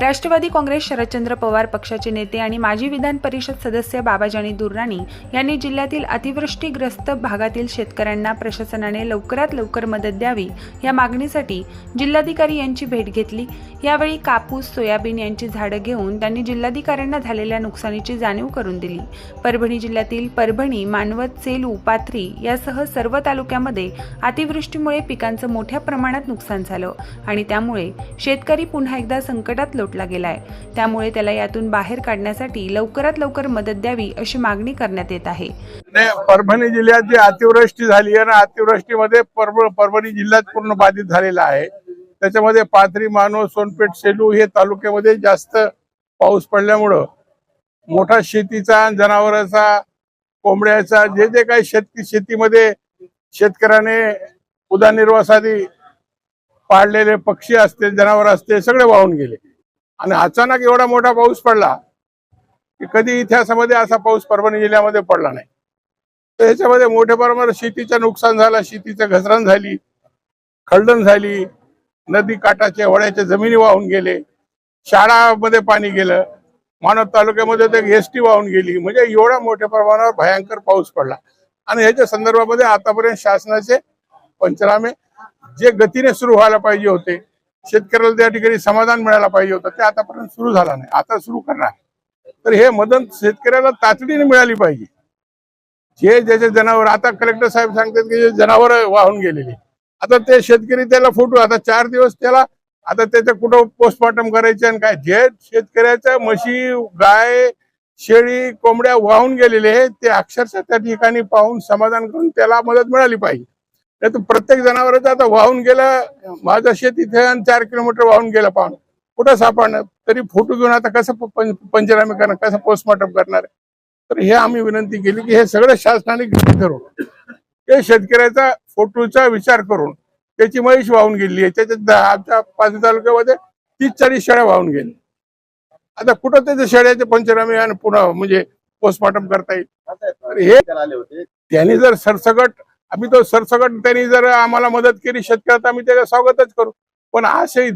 राष्ट्रवादी काँग्रेस शरदचंद्र पवार पक्षाचे नेते आणि माजी विधान परिषद सदस्य बाबाजानी दुर्राणी यांनी जिल्ह्यातील अतिवृष्टीग्रस्त भागातील शेतकऱ्यांना प्रशासनाने लवकरात लवकर मदत द्यावी या मागणीसाठी जिल्हाधिकारी यांची भेट घेतली. यावेळी कापूस सोयाबीन यांची झाडं घेऊन त्यांनी जिल्हाधिकाऱ्यांना झालेल्या नुकसानीची जाणीव करून दिली. परभणी जिल्ह्यातील परभणी मानवत सेलू पाथरी यासह सर्व तालुक्यामध्ये अतिवृष्टीमुळे पिकांचं मोठ्या प्रमाणात नुकसान झालं आणि त्यामुळे शेतकरी पुन्हा एकदा संकटात लोटला गेलाय. त्यामुळे त्याला यातून बाहेर काढण्यासाठी लवकरात लवकर मदत द्यावी अशी मागणी करण्यात येत आहे. परभणी जिल्ह्यात जी अतिवृष्टी झाली आहे ना अतिवृष्टीमध्ये परभ परभणी जिल्ह्यात पूर्ण बाधित झालेला आहे. त्याच्यामध्ये पाथरी मानव सोनपेठ सेलू हे तालुक्यामध्ये जास्त पाऊस पडल्यामुळं मोठा शेतीचा जनावरांचा कोंबड्याचा जे जे काही शेती शेतीमध्ये शेतकऱ्याने उदरनिर्वाहासाठी पाळलेले पक्षी असते जनावर असते सगळे वाहून गेले. आणि अचानक एवढा मोठा पाऊस पडला की कधी इतिहासामध्ये असा पाऊस परभणी जिल्ह्यामध्ये पडला नाही. तर ह्याच्यामध्ये मोठ्या प्रमाणात शेतीचं नुकसान झालं शेतीचं घसरण झाली खळदण झाली नदी काठाचे होड्याच्या जमिनी वाहून गेले शाळामध्ये पाणी गेलं मानव तालुक्यामध्ये ते एस टी वाहून गेली. म्हणजे एवढ्या मोठ्या प्रमाणावर भयंकर पाऊस पडला. आणि ह्याच्या संदर्भामध्ये आतापर्यंत शासनाचे पंचनामे जे गतीने सुरू व्हायला पाहिजे होते शेतकऱ्याला त्या ठिकाणी समाधान मिळायला पाहिजे होतं. ते आतापर्यंत सुरू झाला नाही. आता सुरू करणार. तर हे मदत शेतकऱ्याला तातडीने मिळाली पाहिजे. जे ज्याचे जनावर आता कलेक्टर साहेब सांगतात की जे जनावर वाहून गेलेले. आता ते शेतकरी त्याला फोटो आता चार दिवस त्याला आता त्याचं कुठं पोस्टमॉर्टम करायचे आणि काय? जे शेतकऱ्याच्या म्हशी गाय शेळी कोंबड्या वाहून गेलेले आहे ते अक्षरशः त्या ठिकाणी पाहून समाधान करून त्याला मदत मिळाली पाहिजे. त्यात प्रत्येक जनावराचा आता वाहून गेलं माझं शेत इथे आणि चार किलोमीटर वाहून गेलं पाहून. कुठं सापडणार? तरी फोटो घेऊन आता कसं पं- पंचनामे करणार? कसं पोस्टमॉर्टम करणार? तर हे आम्ही विनंती केली की हे सगळं शासनाने धरून ते शेतकऱ्याचा फोटोचा विचार करून त्याची महेश वाहून गेली आहे. त्याच्यात आमच्या पाच तालुक्यामध्ये तीस चाळीस शेळ्या वाहून गेली. आता कुठं त्याच्या शेळ्याचे पंचनामे आणि पुन्हा म्हणजे पोस्टमॉर्टम करता येईल? हे त्याने त्यांनी जर सरसगट आम्ही तो सरसकट त्यांनी जर आम्हाला मदत केली शेतकऱ्यात आम्ही त्याचं स्वागतच करू. पण असे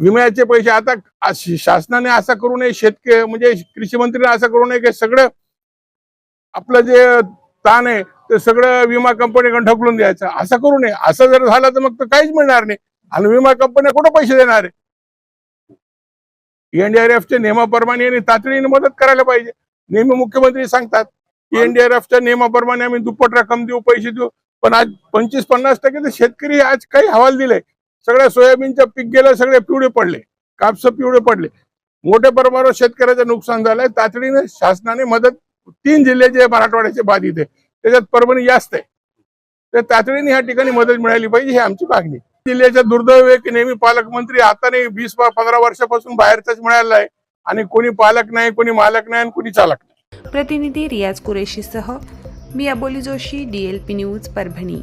विम्याचे पैसे आता शासनाने असं करू नये शेतकरी म्हणजे कृषी मंत्रीने असं करू नये की सगळं आपलं जे ताण आहे ते सगळं विमा कंपनीकडून ढकलून द्यायचं. असं करू नये. असं जर झालं तर मग तर काहीच मिळणार नाही. आणि विमा कंपन्या कुठं पैसे देणार आहे? एनडीआरएफच्या नियमाप्रमाणे आणि तातडीने मदत करायला पाहिजे. नेहमी मुख्यमंत्री सांगतात एनडीआरएफच्या नियमाप्रमाणे आम्ही दुप्पट रक्कम देऊ पैसे देऊ. पण आज पंचवीस पन्नास टक्के तर शेतकरी आज काही हवाल दिले सगळ्या सोयाबीनच्या पीक गेलं सगळे पिवळे पडले. कापस पिवळे पडले. मोठ्या प्रमाणावर शेतकऱ्याचं नुकसान झालंय. तातडीने शासनाने मदत तीन जिल्हे जे मराठवाड्याचे बाधित आहे त्याच्यात परभणी जास्त आहे. तर तातडीने ह्या ठिकाणी मदत मिळाली पाहिजे ही आमची मागणी जिल्ह्याच्या दुर्दैव आहे की नेहमी पालकमंत्री आता नाही वीस पंधरा वर्षापासून बाहेरचाच मिळाला आहे. आणि कोणी पालक नाही कोणी मालक नाही आणि कोणी चालक नाही. प्रतिनिधी रियाज कुरेशीसह मी Aboli Joshi D L P news Parbhani.